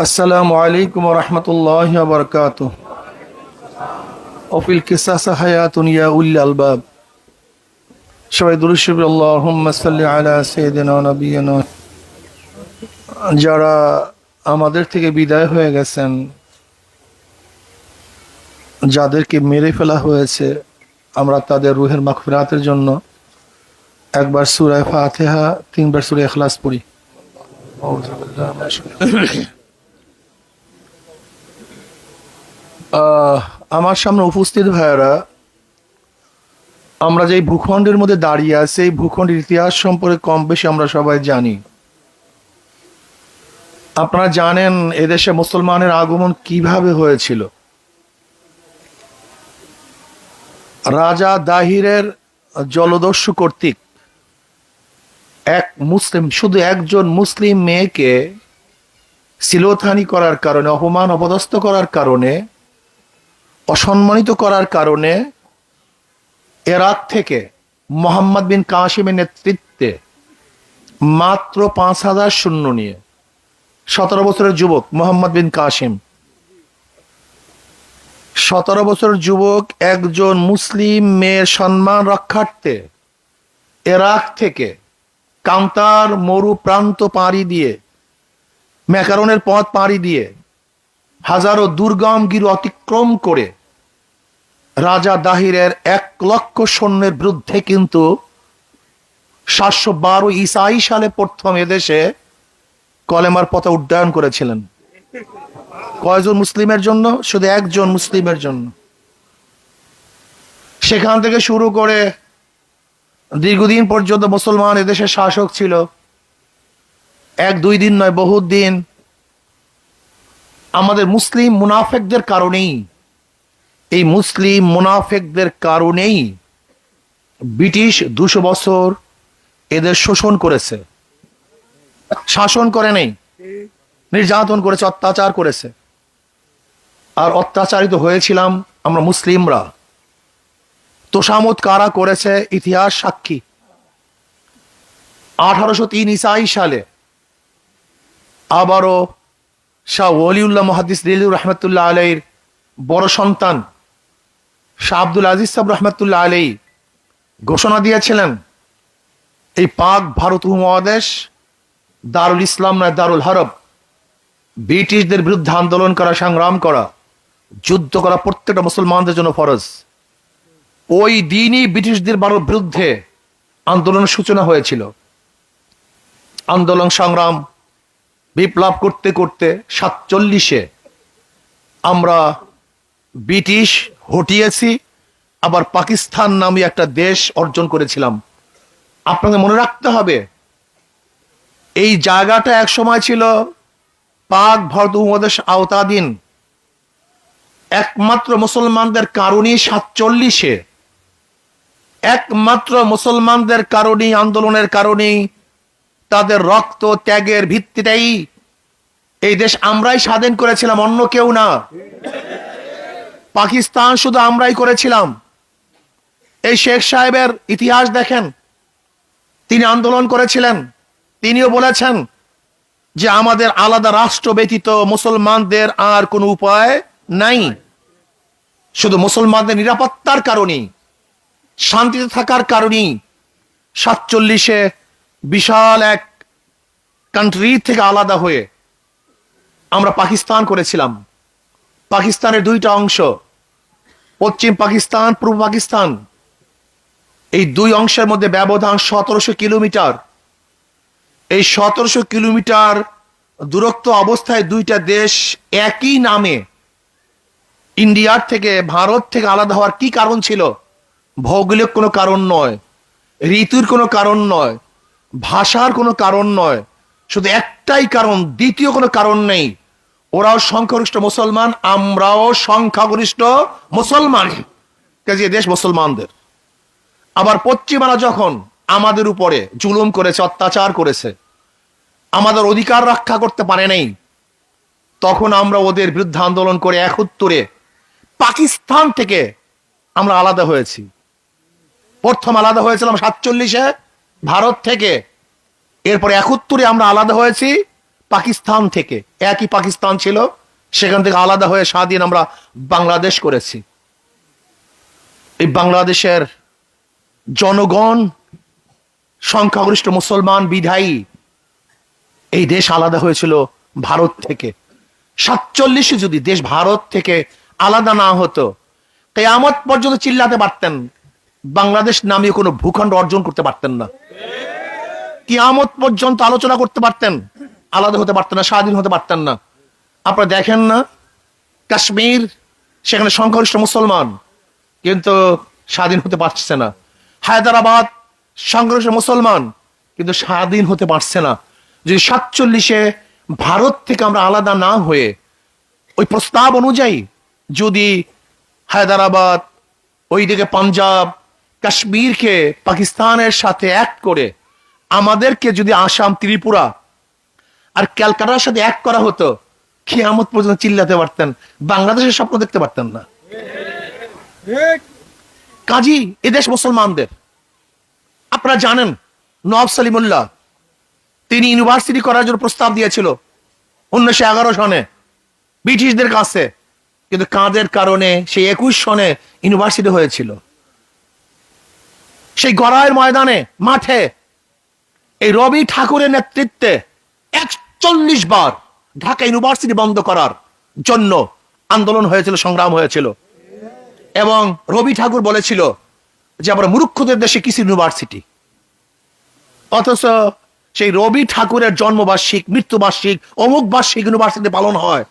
আসসালামু আলাইকুম রহমতুল্লাহ বরকাত অফিল কিসাসা হায়াতুন ইয়া উল আলবাব সবাই দুরুশিব আল্লাহুম্মা সাল্লি আলা সাইয়্যিদিনা যারা আমাদের থেকে বিদায় হয়ে গেছেন, যাদেরকে মেরে ফেলা হয়েছে, আমরা তাদের রুহের মাগফিরাতের জন্য একবার সুরায় ফাতেহা, তিনবার সূরা ইখলাস পড়ি। আমার সামনে উপস্থিত ভাইয়েরা, আমরা যে ভূখণ্ডের মধ্যে দাঁড়িয়ে আছি, এই ভূখণ্ডের ইতিহাস সম্পর্কে কম বেশি আমরা সবাই জানি। আপনারা জানেন এদেশে মুসলমানের আগমন কীভাবে হয়েছিল? রাজা দাহিরের জলদস্যু কর্তৃক এক মুসলিম, শুধু একজন মুসলিম মেয়েকে সিলোথানি করার কারণে, অপমান, অপদস্থ করার কারণে অসম্মানিত করার কারণে এরাক থেকে মোহাম্মদ বিন কাশিমের নেতৃত্বে মাত্র পাঁচ হাজার শূন্য নিয়ে সতেরো বছরের যুবক মোহাম্মদ বিন কাসিম, সতেরো বছরের যুবক একজন মুসলিম মেয়ের সম্মান রক্ষার্থে এরাক থেকে কান্তার মরু প্রান্ত পাড়ি দিয়ে, ম্যাকারনের পথ পাড়ি দিয়ে হাজারো দুর্গম গির অতিক্রম করে রাজা দাহিরের এক লক্ষ সৈন্যের বিরুদ্ধে কিন্তু সাতশো বারো ইসাই সালে প্রথম এদেশে কলেমার পথে উড্ডয়ন করেছিলেন। কয়জন মুসলিমের জন্য? শুধু একজন মুসলিমের জন্য। সেখান থেকে শুরু করে দীর্ঘদিন পর্যন্ত মুসলমান এদেশের শাসক ছিল। এক দুই দিন নয় বহুত দিন আমাদের মুসলিম মুনাফেকদের কারণেই। এই মুসলিম মুনাফেকদের কারণেই ব্রিটিশ দুশো বছর এদের শোষণ করেছে। শাসন করে নেই, নির্যাতন করেছে, অত্যাচার করেছে। আর অত্যাচারিত হয়েছিলাম আমরা মুসলিমরা। তোষামত কারা করেছে ইতিহাস সাক্ষী। আঠারোশো তিন ইসাই সালে আবারও শাহ ওলিউল্লাহ মহাদিস দিলুর রহমতুল্লাহ আলাইর বড় সন্তান, শাহ আব্দুল আজিজ সাহেব রহমতুল্লাহ আলাই ঘোষণা দিয়েছিলেন, এই পাক ভারত উপমহাদেশ দারুল ইসলাম নয় দারুল হরব, ব্রিটিশদের বিরুদ্ধে আন্দোলন করা, সংগ্রাম করা, যুদ্ধ করা প্রত্যেকটা মুসলমানদের জন্য ফরজ। ওই দিনই ব্রিটিশদের বিরুদ্ধে আন্দোলনের সূচনা হয়েছিল। আন্দোলন, সংগ্রাম বিপ্লব করতে করতে সাতচল্লিশে আমরা ব্রিটিশ হটিয়েছি, আবার পাকিস্তান নামে একটা দেশ অর্জন করেছিলাম। আপনাকে মনে রাখতে হবে, এই জায়গাটা এক সময় ছিল পাক ভারত উপমহাদেশ আওতাধীন। একমাত্র মুসলমানদের কারণেই সাতচল্লিশে, একমাত্র মুসলমানদের কারণেই, আন্দোলনের কারণেই তাদের রক্ত ত্যাগের ভিত্তিটাই এই দেশ আমরাই স্বাধীন করেছিলাম, অন্য কেউ না। পাকিস্তান শুধু আমরাই করেছিলাম। এই শেখ সাহেবের ইতিহাস দেখেন, তিনি আন্দোলন করেছিলেন, তিনিও বলেছেন যে আমাদের আলাদা রাষ্ট্র ব্যতীত মুসলমানদের আর কোনো উপায় নাই। শুধু মুসলমানদের নিরাপত্তার কারণেই, শান্তিতে থাকার কারণেই সাতচল্লিশে বিশাল এক কান্ট্রি থেকে আলাদা হয়ে আমরা পাকিস্তান করেছিলাম। পাকিস্তানের দুইটা অংশ, পশ্চিম পাকিস্তান, পূর্ব পাকিস্তান, এই দুই অংশের মধ্যে ব্যবধান সতেরোশো কিলোমিটার। এই সতেরোশো কিলোমিটার দূরত্ব অবস্থায় দুইটা দেশ একই নামে ইন্ডিয়ার থেকে ভারত থেকে আলাদা হওয়ার কি কারণ ছিল? ভৌগোলিক কোনো কারণ নয়, ঋতুর কোনো কারণ নয় ভাষার কোনো কারণ নয়, শুধু একটাই কারণ, দ্বিতীয় কোনো কারণ নেই। ওরাও সংখ্যাগরিষ্ঠ মুসলমান, আমরাও সংখ্যাগরিষ্ঠ মুসলমান। কাজে দেশ মুসলমানদের। আবার পশ্চিমারা যখন আমাদের উপরে জুলুম করেছে, অত্যাচার করেছে, আমাদের অধিকার রক্ষা করতে পারে নাই, তখন আমরা ওদের বিরুদ্ধে আন্দোলন করে একত্তরে পাকিস্তান থেকে আমরা আলাদা হয়েছি। প্রথম আলাদা হয়েছিলাম সাতচল্লিশে ভারত থেকে, এরপরে একত্তরে আমরা আলাদা হয়েছি, পাকিস্তান থেকে। একই পাকিস্তান ছিল, সেখান থেকে আলাদা হয়ে স্বাধীন আমরা বাংলাদেশ করেছি। এই বাংলাদেশের জনগণ, সংখ্যাগরিষ্ঠ মুসলমান, বিধায়ী, এই দেশ আলাদা হয়েছিল ভারত থেকে। সাতচল্লিশে যদি দেশ ভারত থেকে আলাদা না হতো, কেয়ামত পর্যন্ত চিল্লাতে পারতেন। বাংলাদেশ নামে কোনো ভূখণ্ড অর্জন করতে পারতেন না। কিয়ামত পর্যন্ত আলোচনা করতে পারতেন, আলাদা হতে পারতেন না, স্বাধীন হতে পারতেন না। আপনারা দেখেন না, কাশ্মীর, সেখানে সংখ্যাগরিষ্ঠ মুসলমান, কিন্তু স্বাধীন হতে পারছে না। হায়দ্রাবাদ, সংখ্যাগরিষ্ঠ মুসলমান, কিন্তু স্বাধীন হতে পারছে না। যদি সাতচল্লিশে ভারত থেকে আমরা আলাদা না হয়ে, ওই প্রস্তাব অনুযায়ী যদি হায়দ্রাবাদ, ওইদিকে পাঞ্জাব, কাশ্মীরকে পাকিস্তানের সাথে এক করে আমাদেরকে যদি আসাম, ত্রিপুরা আর ক্যালকাটার সাথে এক করা হতো, খেয়ামত পর্যন্ত চিল্লাতে পারতেন, বাংলাদেশের স্বপ্ন দেখতে পারতেন না। কাজী এদেশ মুসলমানদের। আপনারা জানেন নব সালিমুল্লাহ, তিনি ইউনিভার্সিটি করার জন্য প্রস্তাব দিয়েছিল উনিশশো এগারো সনে, ব্রিটিশদের কাছে। কিন্তু কাঁদের কারণে সেই একুশ সনে ইউনিভার্সিটি হয়েছিল? সেই গড়াইয়ের ময়দানে, মাঠে এই রবি ঠাকুরের নেতৃত্বে একচল্লিশ বার ঢাকা ইউনিভার্সিটি বন্ধ করার জন্য আন্দোলন হয়েছিল, সংগ্রাম হয়েছিল। এবং রবি ঠাকুর বলেছিল যে, আমরা মূর্খদের দেশে কিস ইউনিভার্সিটি? অথচ সেই রবি ঠাকুরের জন্মবার্ষিক, মৃত্যুবার্ষিক অমুক বার্ষিক ইউনিভার্সিটি পালন হয়।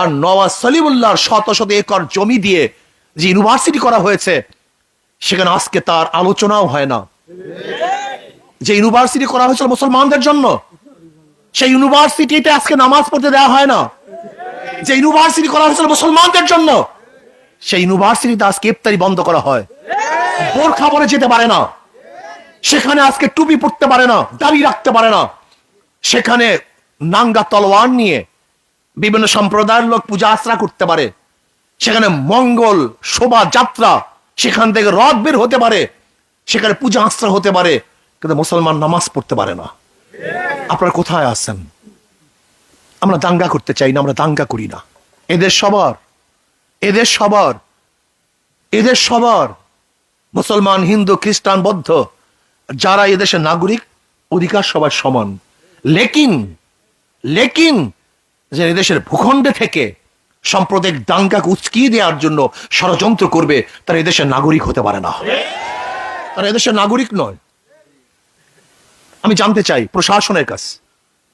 আর নওয়াজ সলিমুল্লাহর শত শত একর জমি দিয়ে যে ইউনিভার্সিটি করা হয়েছে, সেখানে আজকে তার আলোচনাও হয় না। যে ইউনিভার্সিটি করা হয়েছিল মুসলমানদের জন্য, সেই ইউনিভার্সিটিতে আজকে নামাজ পড়তে দেওয়া হয় না। যে ইউনিভার্সিটি করা হয়েছিল মুসলমানদের জন্য, সেই ইউনিভার্সিটিতে আজকে ইফতারি বন্ধ করা হয়। বোরখা পরে যেতে পারে না। সেখানে আজকে টুপি পড়তে পারে না, দাড়ি রাখতে পারে না। সেখানে নাঙ্গা তলোয়ার নিয়ে বিভিন্ন সম্প্রদায়ের লোক পূজা আশ্রা করতে পারে। সেখানে মঙ্গল শোভাযাত্রা, সেখান থেকে রথ বের হতে পারে। সেখানে পূজা আশ্রা হতে পারে। কিন্তু মুসলমান নামাজ পড়তে পারে না। আপনারা কোথায় আছেন? আমরা দাঙ্গা করতে চাই না, আমরা দাঙ্গা করি না। এদের সবার এদের সবার এদের সবার। মুসলমান, হিন্দু, খ্রিস্টান, বৌদ্ধ, যারা এদেশের নাগরিক, অধিকার সবার সমান। লেকিন লেকিন যে এদেশের ভূখণ্ডে থেকে সাম্প্রদায়িক দাঙ্গাকে উচকিয়ে দেওয়ার জন্য ষড়যন্ত্র করবে, তারা এদেশের নাগরিক হতে পারে না। তারা এদেশের নাগরিক নয়। আমি জানতে চাই প্রশাসনের কাছে।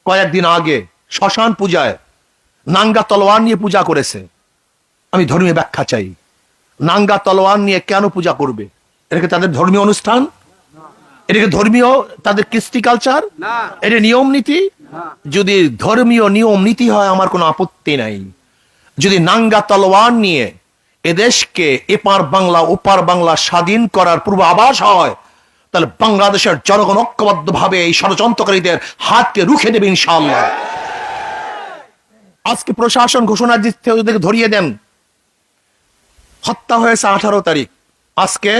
কয়েকদিন আগে শ্মশান পূজায় নাঙ্গা তলোয়ার নিয়ে পূজা করেছে। আমি ধর্মীয় ব্যাখ্যা চাই। নাঙ্গা তলোয়ার নিয়ে কেন পূজা করবে? এটাকে তাদের ধর্মীয় অনুষ্ঠান? এটাকে ধর্মীয় তাদের কৃষ্টি কালচার এটা নিয়ম নীতি? যদি ধর্মীয় নিয়ম নীতি হয় আমার কোনো আপত্তি নাই। যদি নাঙ্গা তলোয়ার নিয়ে এদেশকে এপার বাংলা ওপার বাংলা স্বাধীন করার পূর্ব আবাস হয় তাহলে বাংলাদেশের জনগণ ঐক্যবদ্ধ ভাবে এই ষড়যন্ত্রকারীদের হাতকে রুখে দেবে ইনশাআল্লাহ। আজকে প্রশাসন ঘোষণা দিচ্ছে, ওদেরকে ধরিয়ে দেন। হত্যা হয়েছে আঠারো তারিখ। আজকে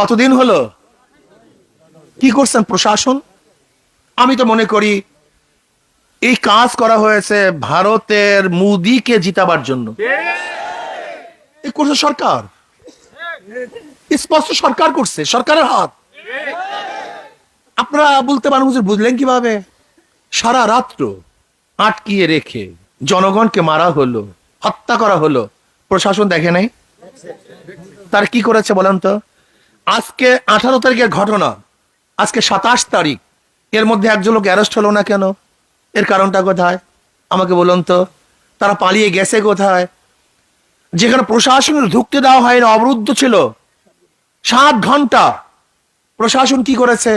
কতদিন হলো? কি করছেন প্রশাসন? আমি তো মনে করি এই কাজ করা হয়েছে ভারতের মুদিকে জিতাবার জন্য। এই করছে সরকার। স্পষ্ট সরকার করছে, সরকারের হাত। আপনারা বলতে পারেন বুঝলেন কীভাবে? সারা রাত্র আটকিয়ে রেখে জনগণকে মারা হলো, হত্যা করা হলো। প্রশাসন দেখে নাই? তার কি করেছে বলেন তো? আজকে আঠারো তারিখের ঘটনা, আজকে সাতাশ তারিখ। এর মধ্যে একজন লোক অ্যারেস্ট হলো না কেন? এর কারণটা কোথায়? আমাকে বলুন তো। তারা পালিয়ে গেছে কোথায়? যেখানে প্রশাসনের ঢুকতে দেওয়া হয় না অবরুদ্ধ ছিল। সাত ঘণ্টা। প্রশাসন কি করেছে?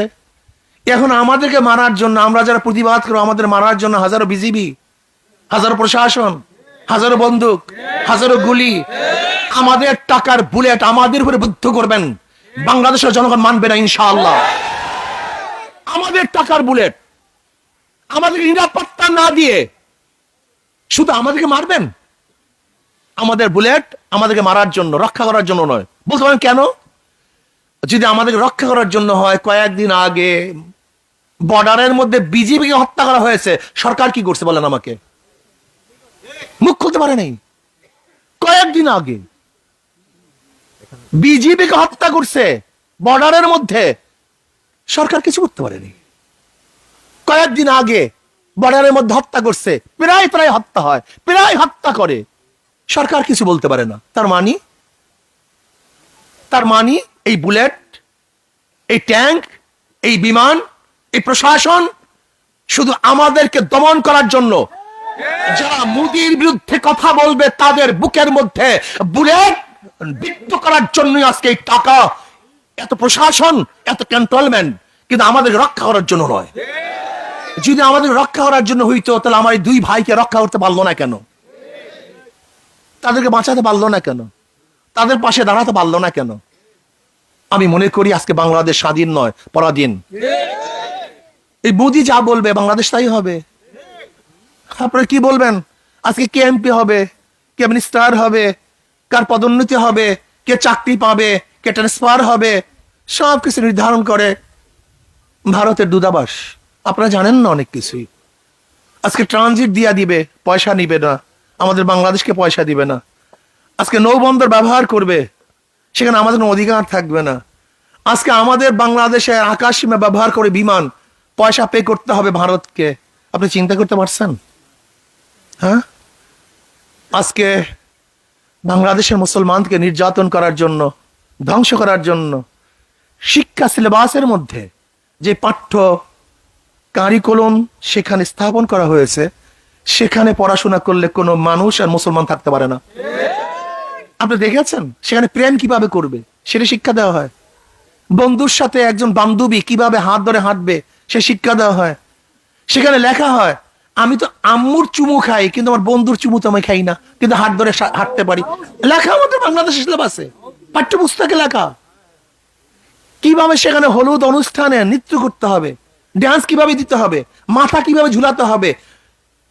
এখন আমাদেরকে মারার জন্য, আমরা যারা প্রতিবাদ করব, আমাদের মারার জন্য হাজারো বিজিবি, হাজারো প্রশাসন, হাজারো বন্দুক, হাজারো গুলি, আমাদের টাকার বুলেট আমাদের উপরে বুদ্ধ করবেন। বাংলাদেশের জনগণ মানবে না, ইনশাআল্লাহ। আমাদের টাকার বুলেট আমাদের নিরাপত্তা না দিয়ে শুধু আমাদেরকে মারবেন? আমাদের বুলেট আমাদেরকে মারার জন্য, রক্ষা করার জন্য নয়। বলতে পারেন কেন? যদি আমাদেরকে রক্ষা করার জন্য হয়, কয়েকদিন আগে বর্ডারের মধ্যে বিজেপিকে হত্যা করা হয়েছে, সরকার কি করছে বলেন আমাকে? মুখ খুলতে পারে নাই। কয়েকদিন আগে বিজেপিকে হত্যা করছে বর্ডারের মধ্যে, সরকার কিছু করতে পারেনি। কয়েকদিন আগে বর্ডারের মধ্যে হত্যা করছে, প্রায় প্রায় হত্যা হয়, প্রায় হত্যা করে। সরকার কিছু বলতে পারে না। তার মানি? তার মানি এই বুলেট, এই ট্যাঙ্ক, এই বিমান, এই প্রশাসন শুধু আমাদেরকে দমন করার জন্য। যারা মুদির বিরুদ্ধে কথা বলবে, তাদের বুকের মধ্যে বুলেট বিদ্ধ করার জন্যই আজকে এই টাকা। এত প্রশাসন, এত কন্ট্রোলমেন্ট কিন্তু আমাদের রক্ষা করার জন্য নয়। যদি আমাদের রক্ষা করার জন্য হইতো, তাহলে আমার দুই ভাইকে রক্ষা করতে পারল না কেন? তাদেরকে বাঁচাতে পারল না কেন? তাদের পাশে দাঁড়াতে পারল না কেন? আমি মনে করি আজকে বাংলাদেশ স্বাধীন নয়, পরাধীন। এই মোদি যা বলবে, বাংলাদেশ তাই হবে। আপনারা কি বলবেন? আজকে কে এমপি হবে? কে মিনিস্টার হবে? কার পদোন্নতি হবে? কে চাকরি পাবে? কে ট্রান্সফার হবে? সব কিছু নির্ধারণ করে ভারতের দূতাবাস। আপনারা জানেন না অনেক কিছুই। আজকে ট্রানজিট দিয়া দিবে, পয়সা নিবে না। আমাদের বাংলাদেশকে পয়সা দিবে না। আজকে নৌবন্দর ব্যবহার করবে। সেখানে আমাদের অধিকার থাকবে না। আজকে আমাদের বাংলাদেশে আকাশ সীমা ব্যবহার করে বিমান পয়সা পে করতে হবে ভারতকে। আপনি চিন্তা করতে পারছেন? হ্যাঁ? আজকে বাংলাদেশের মুসলমানকে নির্যাতন করার জন্য, ধ্বংস করার জন্য, শিক্ষা সিলেবাসের মধ্যে যে পাঠ্য কারিকুলম সেখানে স্থাপন করা হয়েছে, সেখানে পড়াশোনা করলে কোনো মানুষ আর মুসলমান থাকতে পারে না। আপনি দেখেছেন? সেখানে প্রেম কীভাবে করবে? সেটা শিক্ষা দেওয়া হয়। বন্ধুর সাথে একজন বান্ধবী কীভাবে হাত ধরে হাঁটবে, সে শিক্ষা দেওয়া হয়। সেখানে লেখা হয়, আমি তো আম্মুর চুমু খাই, কিন্তু আমার বন্ধুর চুমু তো আমি খাই না, কিন্তু হাত ধরে হাঁটতে পারি। লেখা আমাদের বাংলাদেশ সিলেবাসে পাঠ্যপুস্তকে লেখা। কীভাবে সেখানে হলুদ অনুষ্ঠানে নৃত্য করতে হবে, ডান্স কীভাবে দিতে হবে, মাথা কীভাবে ঝুলাতে হবে,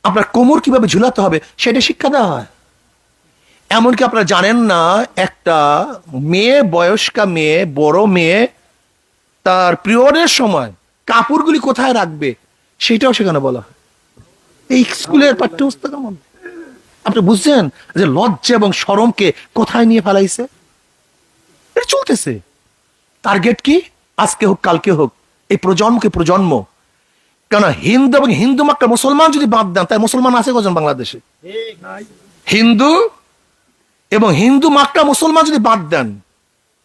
আপনার কোমর কীভাবে ঝুলাতে হবে, সেটা শিক্ষা দেওয়া হয়। এমনকি আপনারা জানেন না একটা মেয়ে বয়স্কা মেয়ে বড় মেয়ে তার পিরিয়ডের সময় কাপড়গুলি কোথায় রাখবে সেটাও সেখানে বলা হয়। এই স্কুলের পাঠ্যপুস্তকের মধ্যে আপনি বুঝছেন যে লজ্জা এবং শরমকে কোথায় নিয়ে ফেলাইছে? এটা চলতেছে। টার্গেট কি? আজকে হোক কালকে হোক। এই প্রজন্মকে প্রজন্ম। কেন হিন্দু এবং হিন্দু মাক্কা মুসলমান যদি বাদ দেন তাই মুসলমান আছে কজন বাংলাদেশে? হিন্দু এবং হিন্দু মাক্কা মুসলমান যদি বাদ দেন,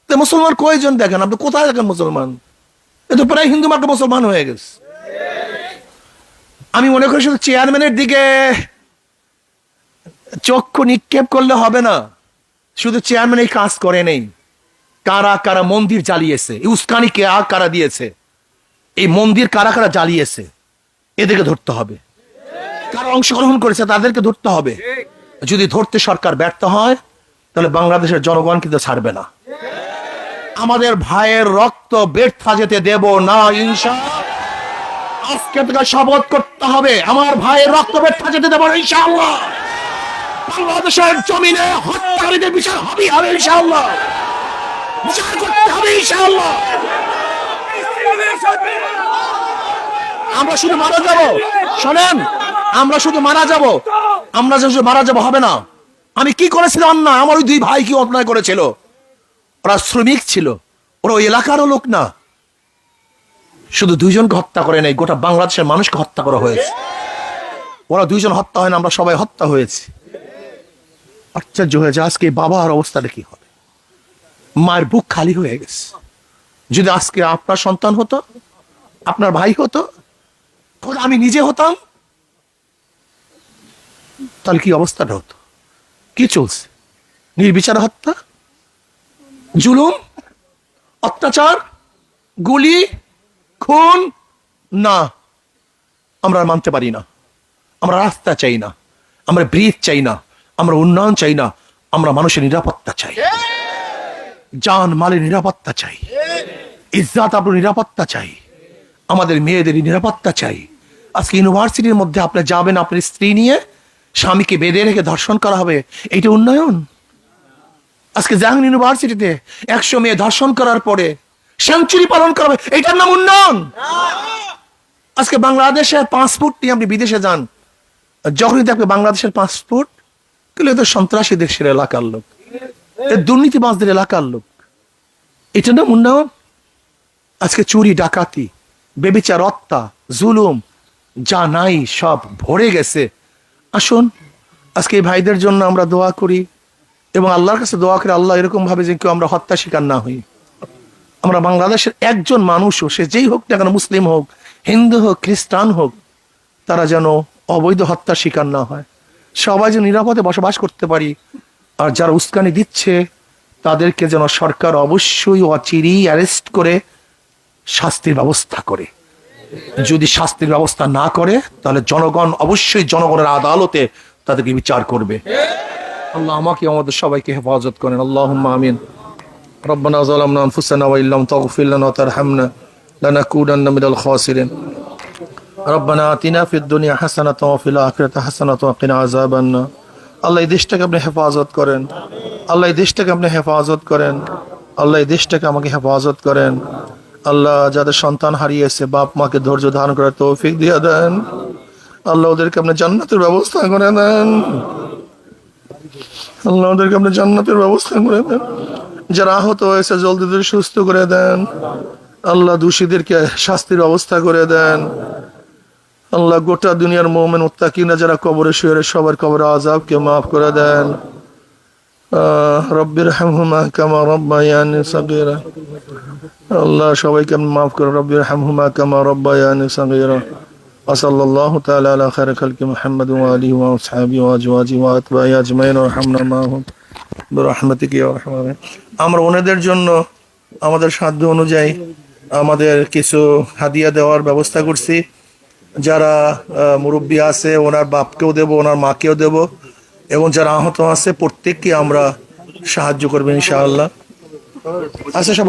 তো মুসলমান কয়জন দেখেন? আপনি কোথায় দেখেন মুসলমান? এ তো প্রায় হিন্দু মাক্কা মুসলমান হয়ে গেছে। আমি মনে করি শুধু চেয়ারম্যানের দিকে চক্ষু নিক্ষেপ করলে হবে না। শুধু চেয়ারম্যান এই কাজ করে নেই। কারা কারা মন্দির জ্বালিয়েছে? উস্কানি কে আ কারা দিয়েছে? এই মন্দির কারা কারা জ্বালিয়েছে? এদেরকে ধরতে হবে। কারা অংশগ্রহণ করেছে তাদেরকে ধরতে হবে। যদি ধরতে সরকার ব্যর্থ হয় তাহলে বাংলাদেশের জনগণ কিন্তু ছাড়বে না। আমাদের ভাইয়ের রক্ত ব্যর্থা যেতে দেব না, ইনশা। আজকে থেকে শপথ করতে হবে, আমার ভাইয়ের রক্ত ব্যর্থা যেতে দেব বাংলাদেশের জমিনে হত্যাকারীদের বিচার হবে হবে বিচার করতে হবে, ইনশাআল্লাহ। আমরা শুধু মারা যাব, শোনেন, আমরা শুধু মারা যাব, আমরা শুধু মারা যাব, হবে না। আমি কি করেছিলাম অন্যায় আমার ওই দুই ভাই কি অন্যায় করেছিল। ওরা শ্রমিক ছিল। ওরা ওই এলাকারও লোক না। শুধু দুইজনকে হত্যা করে নাই, গোটা বাংলাদেশের মানুষকে হত্যা করা হয়েছে। ওরা দুইজন হত্যা হয় না, আমরা সবাই হত্যা হয়েছি। আশ্চর্য হয়েছে আজকে বাবার অবস্থাটা কি হবে? মায়ের বুক খালি হয়ে গেছে। যদি আজকে আপনার সন্তান হতো, আপনার ভাই হতো আমি নিজে হতাম? তাহলে কি অবস্থাটা হতো? কি চলছে? নির্বিচার হত্যা? জুলুম? অত্যাচার? গুলি? খুন? না। আমরা মানতে পারি না। আমরা রাস্তা চাই না। আমরা ব্রিজ চাই না। আমরা উন্নয়ন চাই না। আমরা মানুষের নিরাপত্তা চাই। জান মালের নিরাপত্তা চাই। ইজ্জাত আপনার নিরাপত্তা চাই। আমাদের মেয়েদের নিরাপত্তা চাই। আজকে ইউনিভার্সিটির মধ্যে আপনি যাবেন আপনার স্ত্রী নিয়ে স্বামীকে বেঁধে রেখে ধর্ষণ করা হবে এইটা উন্নয়ন? আজকে জাহাঙ্গীর ইউনিভার্সিটিতে একশো মেয়ে ধর্ষণ করার পরে সেঞ্চুরি পালন করা হবে, এটার নাম উন্নয়ন! আজকে বাংলাদেশের পাসপোর্ট নিয়ে আপনি বিদেশে যান, যখনই দেখবে বাংলাদেশের পাসপোর্ট তাহলে তো সন্ত্রাসী দেশের এলাকার লোক। এ দুর্নীতিবাজদের এলাকার লোক। এটা না উন্নয়ন? আজকে চুরি, ডাকাতি, বেবিচার, হত্যা, জুলুম, যা নাই, সব ভরে গেছে। আসুন, আজকে এই ভাইদের জন্য আমরা দোয়া করি এবং আল্লাহর কাছে দোয়া করে আল্লাহ এরকম ভাবে যে কেউ আমরা হত্যা শিকার না হই। আমরা বাংলাদেশের একজন মানুষও, সে যেই হোক না কেন মুসলিম হোক, হিন্দু হোক, খ্রিস্টান হোক, তারা যেন অবৈধ হত্যার শিকার না হয়। সবাই যেন নিরাপদে বসবাস করতে পারি আর যারা উস্কানি দিচ্ছে, তাদেরকে যেন সরকার অবশ্যই অচিরেই অ্যারেস্ট করে শাস্তির ব্যবস্থা করে। যদি শাস্তির ব্যবস্থা না করে তাহলে জনগণ অবশ্যই জনগণের আদালতে তাদেরকে বিচার করবে আল্লাহ আমাকে আমাদের সবাইকে হেফাজত করেন আল্লাহ আমিন ربنا ظلمنا انفسنا وان لم تغفر لنا وترحمنا لنكونن من الخاسرين ربنا آتنا في الدنيا حسنة وفي الآخرة حسنة وقنا عذاب النار আল্লাহ এই দেশটাকে আপনি হেফাজত করেন আল্লাহ এই দেশটাকে আপনি হেফাজত করেন আল্লাহ এই দেশটাকে আমাকে হেফাজত করেন আল্লাহ যাদের সন্তান হারিয়েছে, বাপ মাকে ধৈর্য ধারণ করার তৌফিক দিয়ে দেন। আল্লাহ ওদেরকে আপনি জান্নাতের ব্যবস্থা করে দেন। আল্লাহ ওদেরকে আপনি জান্নাতের ব্যবস্থা করে দেন। যারা আহত হয়েছে, জলদি সুস্থ করে দেন। আল্লাহ দোষীদেরকে শাস্তির ব্যবস্থা করে দেন। আল্লাহ গোটা দুনিয়ার মোমেন উত্তাকিনা যারা কবরে শুয়ে সবার কবর আজাবকে মাফ করে দেন। রব্বির হামহুমা কামা রব্বায়ানি সাগীরা আল্লাহ সবাইকে আপনি মাফ করে রব্বির হামহুমা কামা রব্বায়ানি সাগীরা وصلى الله تعالى على خير خلق محمد وآله وأصحابه وأزواجه وأتباعه أجمعين وارحمنا معهم برحمتك يا أرحم الراحمين আমরা ওনাদের জন্য আমাদের সাধ্য অনুযায়ী আমাদের কিছু হাদিয়া দেওয়ার ব্যবস্থা করছি যারা আহ, মুরব্বী আছে ওনার বাপকেও দেব ওনার মাকেও দেব এবং যারা আহত আছে প্রত্যেককে আমরা সাহায্য করবেন ইনশাআল্লাহ। আচ্ছা সব